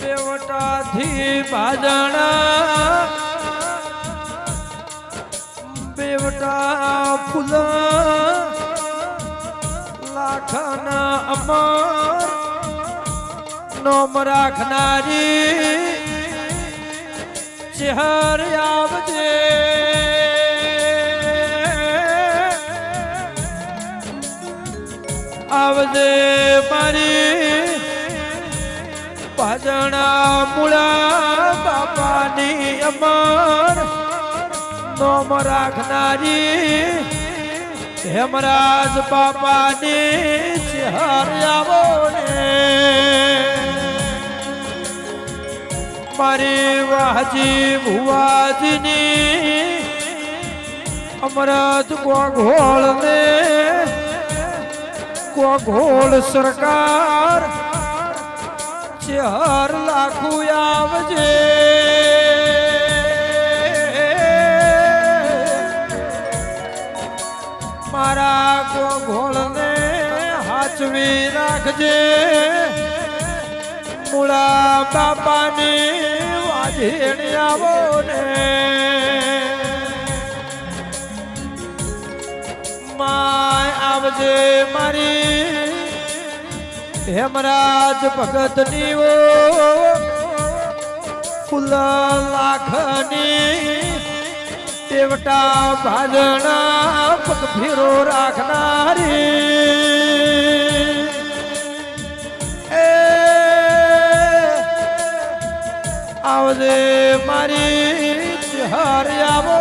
દેવટાથી ભાજણા બેવટા ફૂલ લાખના અમર નોમ રાખનારી ચહેર આવજે. આવજે મારી ભજણા મૂળા બાપાની અમર. નોમ રાખનારી હેમરાજ બાપાની ચહેર આવો ને મારી વાહજી ભુવાજીની અમરત ગોઘોળ ને ગોઘોળ સરકાર ચહર લાખું આવજે. મારા ગોળને હાચવી રાખજે. મુળા બાપાની વાજેણી આવો ને માય આવજે મારી હેમરાજ ભગતની ઓ ફૂલ લાખની દેવટા ભાજણા પગ ફેરો રાખનારી આવજે મારી હાર આવો ને